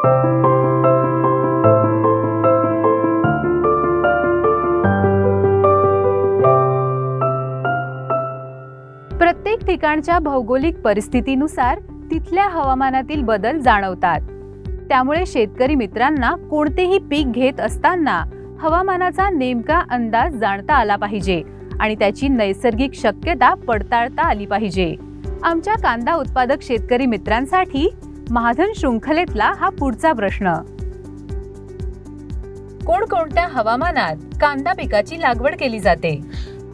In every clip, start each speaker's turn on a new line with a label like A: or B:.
A: प्रत्येक ठिकाणच्या भौगोलिक परिस्थितीनुसार तिथल्या हवामानातील बदल जाणवतात. त्यामुळे शेतकरी मित्रांना कोणतेही पीक घेत असताना हवामानाचा नेमका अंदाज जाणता आला पाहिजे आणि त्याची नैसर्गिक शक्यता पडताळता आली पाहिजे. आमच्या कांदा उत्पादक शेतकरी मित्रांसाठी महाधन शृंखलेतला हा पुढचा प्रश्न. कोणकोणत्या हवामानात कांदा पिकाची लागवड केली जाते?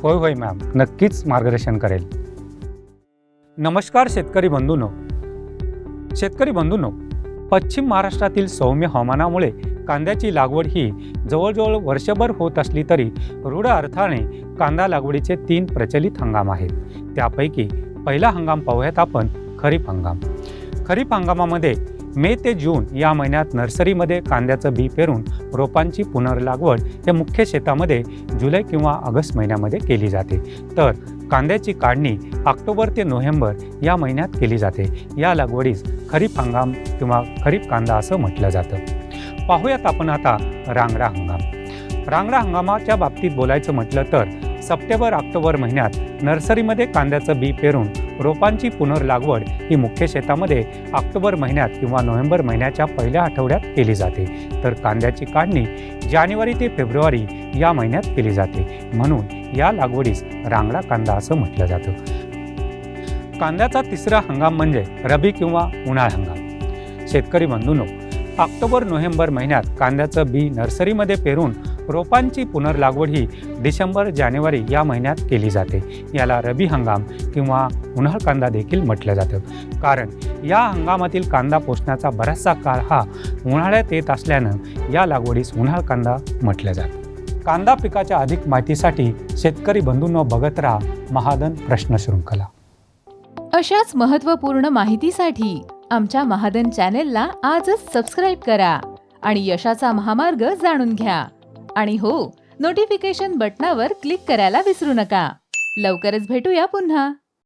B: होय होय मॅम. नक्कीच मार्गदर्शन करेल. नमस्कार शेतकरी बंधूंनो. शेतकरी बंधूंनो पश्चिम महाराष्ट्रातील सौम्य हवामानामुळे कांद्याची लागवड ही जवळजवळ वर्षभर होत असली तरी रूढ अर्थाने कांदा लागवडीचे तीन प्रचलित हंगाम आहेत. त्यापैकी पहिला हंगाम पाहूयात आपण खरीप हंगाम. खरीप हंगामामध्ये मे ते जून या महिन्यात नर्सरीमध्ये कांद्याचं बी पेरून रोपांची पुनर्लागवड हे मुख्य शेतामध्ये जुलै किंवा ऑगस्ट महिन्यामध्ये केली जाते. तर कांद्याची काढणी ऑक्टोबर ते नोव्हेंबर या महिन्यात केली जाते. या लागवडीस खरीप हंगाम किंवा खरीप कांदा असं म्हटलं जातं. पाहूयात आपण आता रांगडा हंगाम. रांगडा हंगामाच्या बाबतीत बोलायचं म्हटलं तर सप्टेंबर ऑक्टोबर महिन्यात नर्सरीमध्ये कांद्याचं बी पेरून रोपांची पुनर्लागवड ही मुख्य शेतामध्ये ऑक्टोबर महिन्यात किंवा नोव्हेंबर महिन्याच्या पहिल्या आठवड्यात केली जाते. तर कांद्याची काढणी जानेवारी ते फेब्रुवारी या महिन्यात केली जाते. म्हणून या लागवडीस रांगडा कांदा असं म्हटलं जातं. कांद्याचा तिसरा हंगाम म्हणजे रबी किंवा उन्हाळ हंगाम. शेतकरी बंधूंनो ऑक्टोबर नोव्हेंबर महिन्यात कांद्याचं बी नर्सरीमध्ये पेरून रोपांची पुनर्लागवड ही डिसेंबर जानेवारी या महिन्यात केली जाते. याला रबी हंगाम किंवा उन्हाळ कांदा देखील म्हटलं जातं. कारण या हंगामातील कांदा पोसण्याचा बराचसा काळ हा उन्हाळ्यात येत असल्यानं या लागवडीस उन्हाळ कांदा म्हटलं जातं. कांदा पिकाच्या अधिक माहितीसाठी शेतकरी बंधूंनो बघत राहा महादन प्रश्न शृंखला.
A: अशाच महत्त्वपूर्ण माहितीसाठी आमच्या महादन चॅनेलला आजच सबस्क्राईब करा आणि यशाचा महामार्ग जाणून घ्या. आणि हो नोटिफिकेशन बटनावर क्लिक करायला विसरू नका. लवकरच भेटूया पुन्हा.